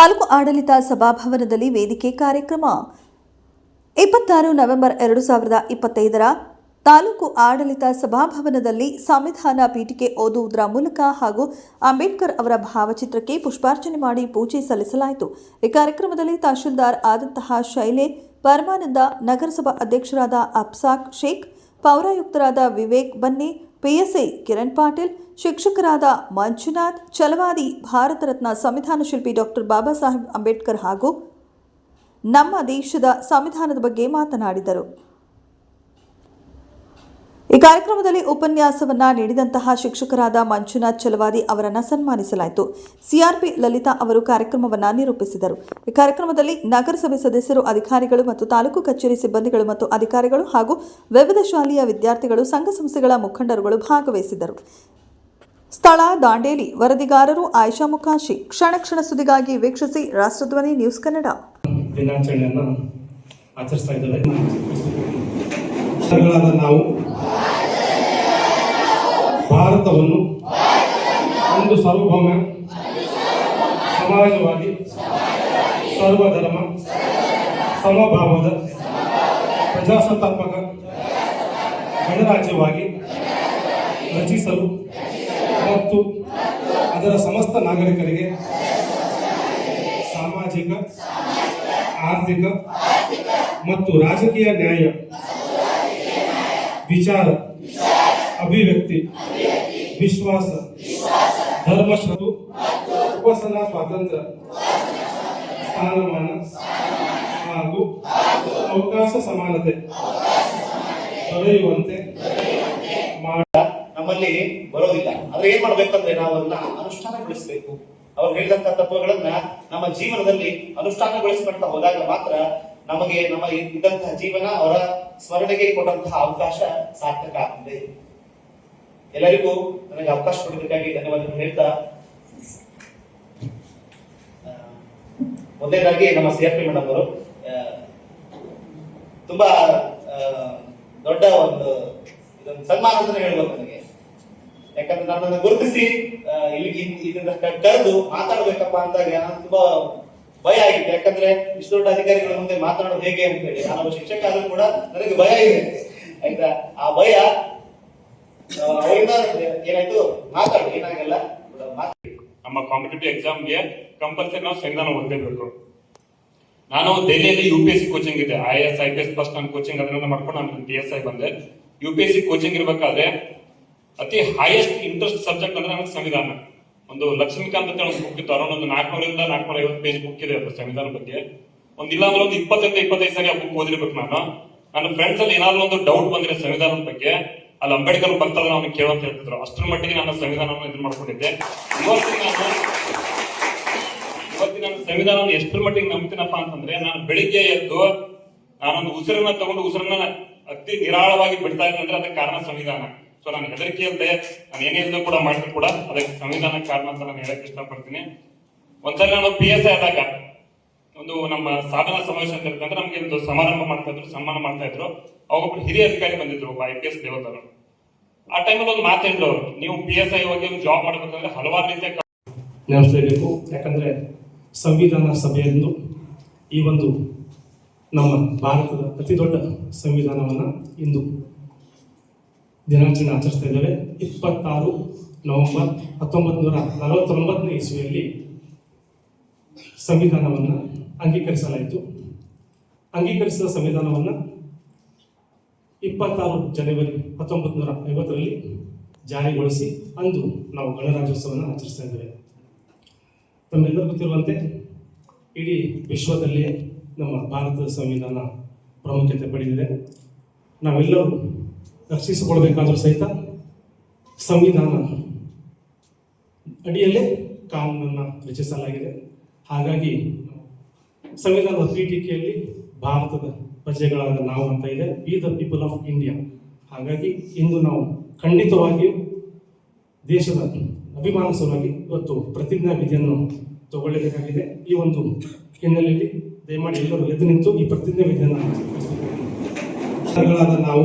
ತಾಲೂಕು ಆಡಳಿತ ಸಭಾಭವನದಲ್ಲಿ ವೇದಿಕೆ ಕಾರ್ಯಕ್ರಮ. ಇಪ್ಪತ್ತಾರು ನವೆಂಬರ್ ಎರಡು ಸಾವಿರದ ಇಪ್ಪತ್ತೈದರ ತಾಲೂಕು ಆಡಳಿತ ಸಭಾಭವನದಲ್ಲಿ ಸಂವಿಧಾನ ಪೀಠಿಕೆ ಓದುವುದರ ಮೂಲಕ ಹಾಗೂ ಅಂಬೇಡ್ಕರ್ ಅವರ ಭಾವಚಿತ್ರಕ್ಕೆ ಪುಷ್ಪಾರ್ಚನೆ ಮಾಡಿ ಪೂಜೆ ಸಲ್ಲಿಸಲಾಯಿತು. ಈ ಕಾರ್ಯಕ್ರಮದಲ್ಲಿ ತಹಶೀಲ್ದಾರ್ ಆದಂತಹ ಶೈಲೆ, ಪರಮಾನಂದ, ನಗರಸಭಾ ಅಧ್ಯಕ್ಷರಾದ ಅಪ್ಸಾಕ್ ಶೇಖ್, ಪೌರಾಯುಕ್ತರಾದ ವಿವೇಕ್ ಬನ್ನಿ, ಪಿಎಸ್ಐ ಕಿರಣ್ ಪಾಟೀಲ್ ಶಿಕ್ಷಕರಾದ ಮಂಜುನಾಥ್ ಚಲವಾದಿ ಭಾರತ ರತ್ನ ಸಂವಿಧಾನ ಶಿಲ್ಪಿ ಡಾಕ್ಟರ್ ಬಾಬಾ ಸಾಹೇಬ್ ಅಂಬೇಡ್ಕರ್ ಹಾಗೂ ನಮ್ಮ ದೇಶದ ಸಂವಿಧಾನದ ಬಗ್ಗೆ ಮಾತನಾಡಿದರು. ಈ ಕಾರ್ಯಕ್ರಮದಲ್ಲಿ ಉಪನ್ಯಾಸವನ್ನ ನೀಡಿದಂತಹ ಶಿಕ್ಷಕರಾದ ಮಂಜುನಾಥ್ ಚಲವಾದಿ ಅವರನ್ನು ಸನ್ಮಾನಿಸಲಾಯಿತು. ಸಿಆರ್ಪಿ ಲಲಿತಾ ಅವರು ಕಾರ್ಯಕ್ರಮವನ್ನು ನಿರೂಪಿಸಿದರು. ಈ ಕಾರ್ಯಕ್ರಮದಲ್ಲಿ ನಗರಸಭೆ ಸದಸ್ಯರು, ಅಧಿಕಾರಿಗಳು ಮತ್ತು ತಾಲೂಕು ಕಚೇರಿ ಸಿಬ್ಬಂದಿಗಳು ಮತ್ತು ಅಧಿಕಾರಿಗಳು ಹಾಗೂ ವಿವಿಧ ಶಾಲೆಯ ವಿದ್ಯಾರ್ಥಿಗಳು, ಸಂಘ ಸಂಸ್ಥೆಗಳ ಮುಖಂಡರುಗಳು ಭಾಗವಹಿಸಿದ್ದರು. ಸ್ಥಳ ದಾಂಡೇಲಿ ವರದಿಗಾರರು ಆಯಿಷಾ ಮುಖಾಶಿ ಕ್ಷಣ ಕ್ಷಣ ಸುದ್ದಿಗಾಗಿ ವೀಕ್ಷಿಸಿ ರಾಷ್ಟ್ರಧ್ವನಿ ನ್ಯೂಸ್ ಕನ್ನಡ. ನಾವು ಭಾರತವನ್ನು ಒಂದು ಸಾರ್ವಭೌಮ, ಸಮಾಜವಾದಿ, ಸರ್ವಧರ್ಮ, ಸಮಭಾವದ, ಪ್ರಜಾಸತ್ತಾತ್ಮಕ ಗಣರಾಜ್ಯವಾಗಿ ರಚಿಸಲು ಮತ್ತು ಅದರ ಸಮಸ್ತ ನಾಗರಿಕರಿಗೆ. ಸಾಮಾಜಿಕ, ಆರ್ಥಿಕ ಮತ್ತು ರಾಜಕೀಯ ನ್ಯಾಯ. ವಿಚಾರ, ಅಭಿವ್ಯಕ್ತಿ, ವಿಶ್ವಾಸ ಧರ್ಮಶ್ರತು ಉಪಾಸನಾ, ಸ್ವಾತಂತ್ರ್ಯ, ಸ್ಥಾನಮಾನ ಹಾಗೂ ಅವಕಾಶ ಸಮಾನತೆ ದೊರೆಯುವಂತೆ ನಮ್ಮಲ್ಲಿ ಬರೋದಿಲ್ಲ. ಆದ್ರೆ ಏನ್ ಮಾಡ್ಬೇಕಂದ್ರೆ ನಾವು ಅದನ್ನ ಅನುಷ್ಠಾನಗೊಳಿಸಬೇಕು. ಅವ್ರು ಹೇಳಿದಂತ ತತ್ವಗಳನ್ನ ನಮ್ಮ ಜೀವನದಲ್ಲಿ ಅನುಷ್ಠಾನಗೊಳಿಸ್ಕೊಳ್ತಾ ಹೋದಾಗ ಮಾತ್ರ ನಮಗೆ ನಮ್ಮ ಇದ್ದಂತಹ ಜೀವನ ಅವರ ಸ್ಮರಣೆಗೆ ಕೊಟ್ಟಂತಹ ಅವಕಾಶ ಸಾರ್ಥಕ ಆಗ್ತದೆ. ಎಲ್ಲರಿಗೂ ನನಗೆ ಅವಕಾಶ ಕೊಡೋದಕ್ಕಾಗಿ ಧನ್ಯವಾದ ಹೇಳ್ತಾ ಒಂದೇದಾಗಿ ನಮ್ಮ ಸಿ ಎಫ್ ಮೇಡಮ್ ಅವರು ತುಂಬಾ ದೊಡ್ಡ ಒಂದು ಸನ್ಮಾನ ಅಂತ ಹೇಳ್ಬೋದು ನನಗೆ. ಯಾಕಂದ್ರೆ ನನ್ನನ್ನು ಗುರುತಿಸಿ ಇಲ್ಲಿ ಇದನ್ನ ಕರೆದು ಮಾತಾಡ್ಬೇಕಪ್ಪ ಅಂದಾಗ ನಾನು ತುಂಬಾ ಭಯ ಆಗಿದೆ ಯಾಕಂದ್ರೆ ಇಷ್ಟು ದೊಡ್ಡ ಅಧಿಕಾರಿಗಳ ಮುಂದೆ ಮಾತನಾಡೋದು ಹೇಗೆ ಅಂತ ಹೇಳಿ ನಾನು ಶಿಕ್ಷಕ ಆದ್ರೂ ಕೂಡ ನನಗೆ ಭಯ ಇದೆ. ಆಯ್ತಾ? ಆ ಭಯ ಏನಾಯ್ತು? ಮಾತಾಡು. ಏನಾಗಲ್ಲ. ನಮ್ಮ ಕಾಂಪಿಟೇಟಿವ್ ಎಕ್ಸಾಮ್ಗೆ ಕಂಪಲ್ಸರಿ ನಾವು ಸಂವಿಧಾನ ಓದಲೇಬೇಕು. ನಾನು ದೆಹಲಿಯಲ್ಲಿ U P S C coaching ಇದೆ. I S I P S first ನಾನು ಕೋಚಿಂಗ್ ಅದನ್ನ ಮಾಡ್ಕೊಂಡು ನಾನು ಡಿ ಎಸ್ ಐ ಬಂದೆ. U P S C coaching ಇರ್ಬೇಕಾದ್ರೆ ಅತಿ ಹೈಯೆಸ್ಟ್ ಇಂಟ್ರೆಸ್ಟ್ ಸಬ್ಜೆಕ್ಟ್ ಅಂದ್ರೆ ನನಗೆ ಸಂವಿಧಾನ. ಒಂದು ಲಕ್ಷ್ಮೀಕಾಂತ್ ಅಂತ ಒಂದು ಬುಕ್ ಇತ್ತು, ಅರೌಂಡ್ ಒಂದು ನಾಲ್ಕುನೂರಿಂದ ನಾಲ್ಕುನೂರ ಐವತ್ತು ಪೇಜ್ ಬುಕ್ ಇದೆ ಅದು ಸಂವಿಧಾನ ಬಗ್ಗೆ. ಒಂದು ಇಲ್ಲ ಅಂದ್ರೆ ಒಂದು ಇಪ್ಪತ್ತರಿಂದ ಇಪ್ಪತ್ತೈದು ಸಾರಿ ಆ ಬುಕ್ ಓದಿರ್ಬೇಕು ನಾನು. ನನ್ನ ಫ್ರೆಂಡ್ಸ್ ಅಲ್ಲಿ ಏನಾದ್ರು ಒಂದು ಡೌಟ್ ಬಂದಿದೆ ಸಂವಿಧಾನದ ಬಗ್ಗೆ, ಅಲ್ಲಿ ಅಂಬೇಡ್ಕರ್ ಬರ್ತಾರೆ ನಾವು ಕೇಳುವಂತ ಹೇಳ್ತಿದ್ರು. ಅಷ್ಟರ ಮಟ್ಟಿಗೆ ನಾನು ಸಂವಿಧಾನವನ್ನು ಇದು ಮಾಡ್ಕೊಂಡಿದ್ದೆ. ಇವತ್ತು ನಾನು, ಇವತ್ತಿನ ನಾನು ಸಂವಿಧಾನವನ್ನು ಎಷ್ಟರ ಮಟ್ಟಿಗೆ ನಂಬ್ತೀನಪ್ಪ ಅಂತಂದ್ರೆ, ನಾನು ಬೆಳಿಗ್ಗೆ ಎದ್ದು ನಾನೊಂದು ಉಸಿರನ್ನ ತಗೊಂಡು ಉಸಿರನ್ನ ಅತಿ ನಿರಾಳವಾಗಿ ಬಿಡ್ತಾ ಇದ್ದಂದ್ರೆ ಅದಕ್ಕೆ ಕಾರಣ ಸಂವಿಧಾನ. ಸೊ ನಾನು ಹೆದರಿಕೆ ಇಲ್ಲದೆ ನಾನು ಏನೇನು ಕೂಡ ಮಾಡಿದ್ರು ಕೂಡ. ಅದಕ್ಕೆ ಸಂವಿಧಾನ ಕಾರಣ ಅಂತ ನಾನು ಹೇಳಕ್ ಇಷ್ಟಪಡ್ತೀನಿ. ಒಂದ್ಸಲ ನಾನು ಪಿ ಎಸ್ ಐ ಆದಾಗ, ಒಂದು ನಮ್ಮ ಸಾಧನ ಸಮಾವೇಶ ಅಂತ ಇರ್ತಂದ್ರೆ ನಮ್ಗೆ ಒಂದು ಸಮಾರಂಭ ಮಾಡ್ತಾ ಇದ್ರು, ಸನ್ಮಾನ ಮಾಡ್ತಾ ಇದ್ರು. ಅವಾಗ ಒಬ್ರು ಹಿರಿಯ ಅಧಿಕಾರಿ ಬಂದಿದ್ರು ಒಬ್ಬ ಐ ಪಿ ಎಸ್ ದೇವತರು ಆ ಟೈಮಲ್ಲಿ ಒಂದು ಮಾತು ಹೇಳಿದ್ರು ಅವರು, ನೀವು ಪಿ ಎಸ್ ಐ ಹೋಗಿ ಒಂದು ಜಾಬ್ ಮಾಡ್ಬೇಕಂದ್ರೆ ಹಲವಾರು ರೀತಿಯ ನೆನೆಸಲೇಬೇಕು ಯಾಕಂದ್ರೆ ಸಂವಿಧಾನ ಸಭೆಯಂದು ಈ ಒಂದು ನಮ್ಮ ಭಾರತದ ಅತಿ ದೊಡ್ಡ ಸಂವಿಧಾನವನ್ನು ಇಂದು ದಿನಾಚರಣೆ ಆಚರಿಸ್ತಾ ಇದ್ದೇವೆ. ಇಪ್ಪತ್ತಾರು ನವೆಂಬರ್ ಹತ್ತೊಂಬತ್ತು ನೂರ ನಲವತ್ತೊಂಬತ್ತನೇ ಇಸ್ವಿಯಲ್ಲಿ ಸಂವಿಧಾನವನ್ನು ಅಂಗೀಕರಿಸಲಾಯಿತು. ಅಂಗೀಕರಿಸಿದ ಸಂವಿಧಾನವನ್ನು ಇಪ್ಪತ್ತಾರು ಜನವರಿ ಹತ್ತೊಂಬತ್ತು ನೂರ ಐವತ್ತರಲ್ಲಿ ಜಾರಿಗೊಳಿಸಿ ಅಂದು ನಾವು ಗಣರಾಜ್ಯೋತ್ಸವವನ್ನು ಆಚರಿಸ್ತಾ ಇದ್ದೇವೆ. ತಮ್ಮೆಲ್ಲರೂ ಗೊತ್ತಿರುವಂತೆ ಇಡೀ ವಿಶ್ವದಲ್ಲಿ ನಮ್ಮ ಭಾರತದ ಸಂವಿಧಾನ ಪ್ರಾಮುಖ್ಯತೆ ಪಡೆದಿದೆ. ನಾವೆಲ್ಲರೂ ರಕ್ಷಿಸಿಕೊಳ್ಬೇಕಾದರೂ ಸಹಿತ ಸಂವಿಧಾನ ಅಡಿಯಲ್ಲೇ ಕಾನೂನನ್ನು ರಚಿಸಲಾಗಿದೆ. ಹಾಗಾಗಿ ಸಂವಿಧಾನದ ಪೀಠಿಕೆಯಲ್ಲಿ ಭಾರತದ ಪ್ರಜೆಗಳಾದ ನಾವು ಅಂತ ಇದೆ. We the people of India ಹಾಗಾಗಿ ಇಂದು ನಾವು ಖಂಡಿತವಾಗಿಯೂ ದೇಶದ ಅಭಿಮಾನ ಸಲುವಾಗಿ ಇವತ್ತು ಪ್ರತಿಜ್ಞಾ ವಿಧಿಯನ್ನು ತಗೊಳ್ಳಬೇಕಾಗಿದೆ. ಈ ಒಂದು ಹಿನ್ನೆಲೆಯಲ್ಲಿ ದಯಮಾಡಿ ಎಲ್ಲರೂ ಎದ್ದು ನಿಂತು ಈ ಪ್ರತಿಜ್ಞಾ ವಿಧಿಯನ್ನು ನಾವು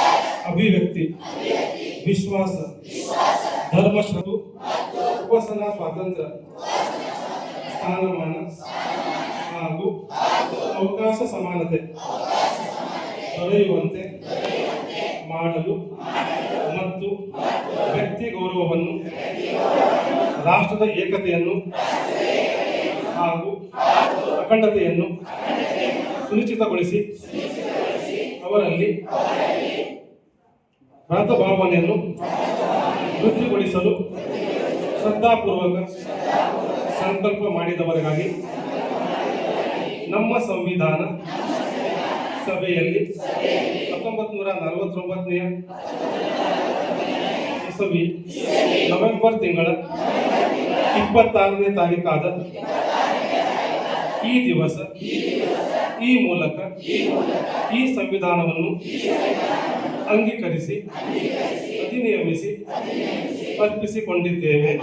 ಅಭಿವ್ಯಕ್ತಿ, ವಿಶ್ವಾಸ ಧರ್ಮಶ್ರತು ಉಪಾಸನಾ ಸ್ವಾತಂತ್ರ್ಯ, ಸ್ಥಾನಮಾನ ಹಾಗೂ ಅವಕಾಶ ಸಮಾನತೆ ದೊರೆಯುವಂತೆ ಮಾಡಲು ಮತ್ತು ವ್ಯಕ್ತಿ ಗೌರವವನ್ನು, ರಾಷ್ಟ್ರದ ಏಕತೆಯನ್ನು ಹಾಗೂ ಅಖಂಡತೆಯನ್ನು ಸುನಿಶ್ಚಿತಗೊಳಿಸಿ ಅವರಲ್ಲಿ ಭ್ರಾತ ಭಾವನೆಯನ್ನು ವೃದ್ಧಿಗೊಳಿಸಲು ಶ್ರದ್ಧಾಪೂರ್ವಕ ಸಂಕಲ್ಪ ಮಾಡಿದವರಿಗಾಗಿ ನಮ್ಮ ಸಂವಿಧಾನ ಸಭೆಯಲ್ಲಿ ಹತ್ತೊಂಬತ್ತು ನೂರ ನಲವತ್ತೊಂಬತ್ತನೆಯ ಇಸವಿ ನವೆಂಬರ್ ತಿಂಗಳ ಇಪ್ಪತ್ತಾರನೇ ತಾರೀಕಾದ ಈ ದಿವಸ ಈ ಮೂಲಕ ಈ ಸಂವಿಧಾನವನ್ನು ಅಂಗೀಕರಿಸಿ ಅಧಿನಿಯಮಿಸಿ ಅರ್ಪಿಸಿಕೊಂಡಿದ್ದೇವೆ.